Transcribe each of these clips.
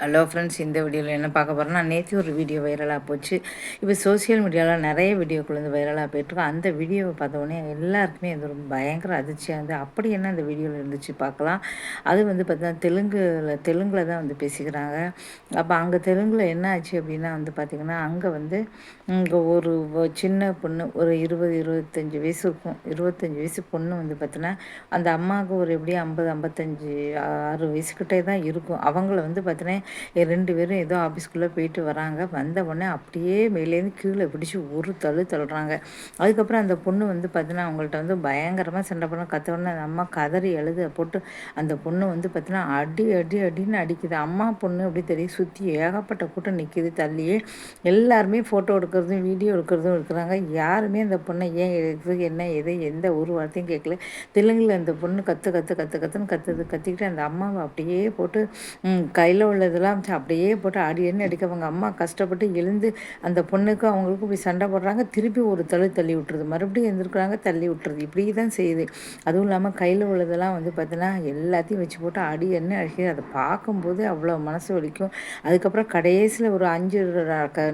Hello friends இந்த வீடியோவில் என்ன பார்க்க போகிறோம்னா நேற்று ஒரு வீடியோ வைரலாக போச்சு. இப்போ சோசியல் மீடியாவில் நிறைய வீடியோக்கள் வந்து வைரலாக போயிட்டுருக்கோம் அந்த வீடியோவை பார்த்தோன்னே எல்லாருக்குமே அது ரொம்ப பயங்கர அதிர்ச்சியாக இருந்து அப்படி என்ன அந்த வீடியோவில் இருந்துச்சு பார்க்கலாம். அது வந்து பார்த்தீங்கன்னா தெலுங்குல தெலுங்கில் தான் வந்து பேசிக்கிறாங்க. அப்போ அங்கே தெலுங்கில் என்ன ஆச்சு அப்படின்னா வந்து பார்த்திங்கன்னா அங்கே வந்து இங்கே ஒரு சின்ன பொண்ணு ஒரு இருபது இருபத்தஞ்சி வயசு இருக்கும். இருபத்தஞ்சி வயசு பொண்ணு வந்து பார்த்தீங்கன்னா அந்த அம்மாவுக்கு ஒரு எப்படியும் ஐம்பது ஐம்பத்தஞ்சு ஆறு வயசுக்கிட்டே தான் இருக்கும். அவங்கள வந்து பார்த்தீங்கன்னா ரெண்டு பேரும் ஏதோ ஆஃபீஸ்க்குள்ளே போயிட்டு வராங்க. வந்த உடனே அப்படியே மேலேருந்து கீழே பிடிச்சி ஒரு தள்ளு தள்ளுறாங்க. அதுக்கப்புறம் அந்த பொண்ணு வந்து பார்த்தீங்கன்னா அவங்கள்ட்ட வந்து பயங்கரமாக சண்டை பண்ண கத்த உடனே அந்த அம்மா கதறி எழுத போட்டு அந்த பொண்ணு வந்து பார்த்தீங்கன்னா அடி அடி அடின்னு அடிக்குது. அம்மா பொண்ணு அப்படி தெரியும் சுற்றி ஏகப்பட்ட கூட்டம் நிற்கிது தள்ளியே. எல்லாருமே ஃபோட்டோ எடுக்கிறதும் வீடியோ எடுக்கிறதும் இருக்கிறாங்க. யாருமே அந்த பொண்ணை ஏன் எடுக்குது என்ன எது எந்த ஒரு வார்த்தையும் கேட்கல. தெலுங்கில் அந்த பொண்ணு கற்று கற்று கற்று கற்றுன்னு கற்றுது கற்றிக்கிட்டு அந்த அம்மாவை அப்படியே போட்டு கையில் உள்ளது இதெல்லாம் அப்படியே போட்டு அடி என்ன அடிக்கவங்க அம்மா கஷ்டப்பட்டு எழுந்து அந்த பொண்ணுக்கும் அவங்களுக்கும் போய் சண்டை போடுறாங்க. திருப்பி ஒரு தள்ளு தள்ளி விட்டுருது. மறுபடியும் எழுந்திருக்கிறாங்க தள்ளி விட்டுருது. இப்படி தான் செய்யுது. அதுவும் இல்லாமல் கையில் உள்ளதெல்லாம் வந்து பார்த்தீங்கன்னா எல்லாத்தையும் வச்சு போட்டு அடி என்ன அடிக்கிறது அதை பார்க்கும்போது அவ்வளோ மனசு வலிக்கும். அதுக்கப்புறம் கடைசியில் ஒரு அஞ்சு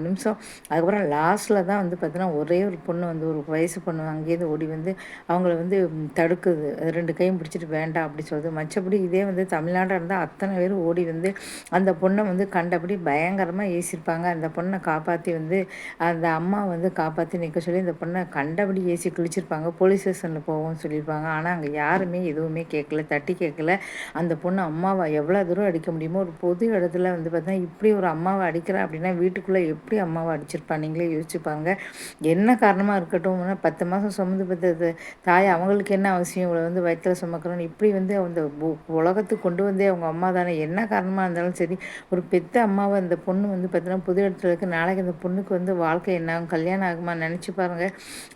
நிமிஷம். அதுக்கப்புறம் லாஸ்ட்டில் தான் வந்து பார்த்தீங்கன்னா ஒரே ஒரு பொண்ணு வந்து ஒரு வயசு பொண்ணு அங்கேயிருந்து ஓடி வந்து அவங்கள வந்து தடுக்குது. ரெண்டு கையும் பிடிச்சிட்டு வேண்டாம் அப்படி சொல்லுது. மற்றபடி இதே வந்து தமிழ்நாடாக இருந்தால் அத்தனை பேர் ஓடி வந்து அந்த பொண்ணை வந்து கண்டபடி பயங்கரமாக ஏசியிருப்பாங்க. அந்த பொண்ணை காப்பாற்றி வந்து அந்த அம்மா வந்து காப்பாற்றி நிற்க சொல்லி அந்த பொண்ணை கண்டபடி ஏசி கிழிச்சிருப்பாங்க. போலீஸ் ஸ்டேஷனில் போவோம்னு சொல்லியிருப்பாங்க. ஆனால் அங்கே யாருமே எதுவுமே கேட்கல தட்டி கேட்கல. அந்த பொண்ணு அம்மாவை எவ்வளோ தூரம் அடிக்க முடியுமோ ஒரு பொது இடத்துல வந்து பார்த்தா இப்படி ஒரு அம்மாவை அடிக்கிறா அப்படின்னா வீட்டுக்குள்ளே எப்படி அம்மாவை அடிச்சிருப்பா நீங்களே யோசிச்சுப்பாங்க. என்ன காரணமாக இருக்கட்டும் பத்து மாதம் சுமந்து பெற்றது தாய் அவங்களுக்கு என்ன அவசியம்? இவ்வளோ வந்து வயிற்றில் சுமக்கிறோன்னு இப்படி வந்து அந்த உலகத்துக்கு கொண்டு வந்தே அவங்க அம்மா தானே. என்ன காரணமாக இருந்தாலும் சரி ஒரு பெத்த அம்மாவை அந்த பொண்ணு வந்து பார்த்தீங்கன்னா புது இடத்துல இருக்குது நாளைக்கு அந்த பொண்ணுக்கு வந்து வாழ்க்கை என்ன ஆகும் கல்யாணம் ஆகுமா நினச்சி பாருங்கள்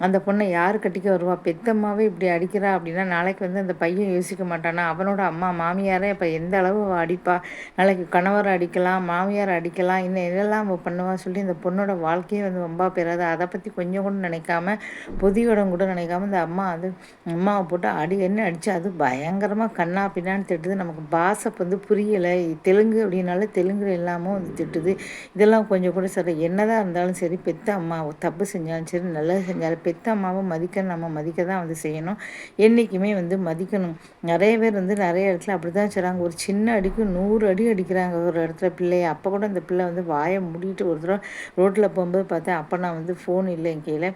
அந்த பொண்ணை யார் கட்டிக்க வருவா? பெத்த அம்மாவே இப்படி அடிக்கிறா அப்படின்னா நாளைக்கு வந்து அந்த பையன் யோசிக்க மாட்டானா? அவனோட அம்மா மாமியாரே இப்போ எந்த அளவு அடிப்பா? நாளைக்கு கணவர் அடிக்கலாம் மாமியார் அடிக்கலாம் இன்னும் இதெல்லாம் அவள் பண்ணுவா சொல்லி இந்த பொண்ணோட வாழ்க்கையே வந்து ரொம்ப பெறாது அதை பற்றி கொஞ்சம் கூட நினைக்காம பொதியோடம் கூட நினைக்காம இந்த அம்மா அது அம்மாவை போட்டு அடி என்ன அடிச்சு அது பயங்கரமாக கண்ணா பின்னான்னு திட்டுது. நமக்கு பாசை வந்து புரியலை. தெலுங்கு அதனால தெலுங்கு இல்லாமல் வந்து திட்டுது. இதெல்லாம் கொஞ்சம் கூட சரி என்னதான் இருந்தாலும் சரி பெத்த அம்மா தப்பு செஞ்சாலும் சரி நல்லது செஞ்சாலும் பெத்த அம்மாவை மதிக்க நம்ம மதிக்க தான் வந்து செய்யணும். என்றைக்குமே வந்து மதிக்கணும். நிறைய பேர் வந்து நிறைய இடத்துல அப்படி தான் செய்கிறாங்க ஒரு சின்ன அடிக்கு நூறு அடி அடிக்கிறாங்க ஒரு இடத்துல பிள்ளைய. அப்போ கூட அந்த பிள்ளை வந்து வாயை மூடிட்டு ஒரு தடவை ரோட்டில் போகும்போது பார்த்தேன் அப்போ நான் வந்து ஃபோன் இல்லை என் கையில்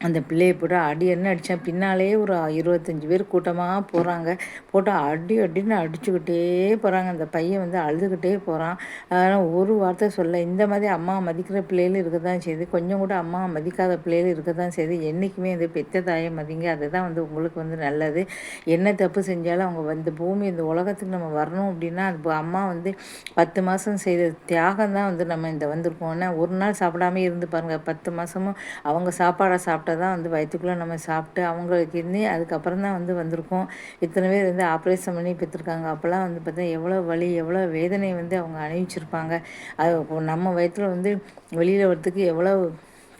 அந்த பிள்ளையை போட்டு அடி என்ன அடித்தான் பின்னாலே ஒரு இருபத்தஞ்சி பேர் கூட்டமாக போகிறாங்க போட்டு அடி அடின்னு அடிச்சுக்கிட்டே போகிறாங்க அந்த பையன் வந்து அழுதுகிட்டே போகிறான் அதனால் ஒரு வார்த்தை சொல்ல இந்த மாதிரி அம்மா மதிக்கிற பிள்ளைகள் இருக்க தான் செய்யுது கொஞ்சம் கூட அம்மா மதிக்காத பிள்ளைகள் இருக்க தான் செய்யுது என்றைக்குமே வந்து பெத்த தாயை மதிங்க. அதுதான் வந்து உங்களுக்கு வந்து நல்லது. என்ன தப்பு செஞ்சாலும் அவங்க வந்து பூமி இந்த உலகத்துக்கு நம்ம வரணும் அப்படின்னா அது அம்மா வந்து பத்து மாதம் செய்த தியாகம் தான் வந்து நம்ம இந்த வந்திருக்கோம். ஒரு நாள் சாப்பிடாமே இருந்து பாருங்கள் பத்து மாதமும் அவங்க சாப்பாடை சாப்பிட்டு சாப்பிட்டா தான் வந்து வயிற்றுக்குள்ளே நம்ம சாப்பிட்டு அவங்களுக்கு இருந்து அதுக்கப்புறம் தான் வந்து வந்திருக்கோம். இத்தனை பேர் வந்து ஆப்ரேஷன் பண்ணி பெற்றிருக்காங்க. அப்போல்லாம் வந்து பார்த்தா எவ்வளோ வலி எவ்வளோ வேதனை வந்து அவங்க அணிவிச்சிருப்பாங்க. அது நம்ம வயிற்றில் வந்து வெளியில் வரத்துக்கு எவ்வளோ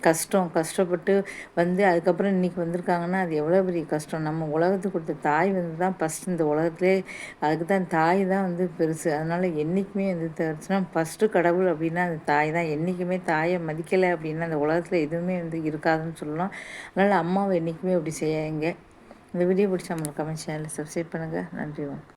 கஷ்டம் கஷ்டப்பட்டு வந்து அதுக்கப்புறம் இன்றைக்கி வந்திருக்காங்கன்னா அது எவ்வளோ பெரிய கஷ்டம். நம்ம உலகத்துக்கு கொடுத்த தாய் வந்து தான் ஃபஸ்ட் இந்த உலகத்திலே அதுக்கு தான் தாய் தான் வந்து பெருசு. அதனால் என்றைக்குமே வந்து தருச்சுன்னா ஃபஸ்ட்டு கடவுள் அப்படின்னா அந்த தாய் தான். என்றைக்குமே தாயை மதிக்கலை அப்படின்னா அந்த உலகத்தில் எதுவுமே வந்து இருக்காதுன்னு சொல்லலாம். அதனால் அம்மாவை என்றைக்குமே அப்படி செய்யாங்க இந்த வீடியோ பிடிச்சா நம்மளுக்கு கமெண்ட் சேனலில் சப்ஸ்கிரைப் பண்ணுங்கள் நன்றி வணக்கம்.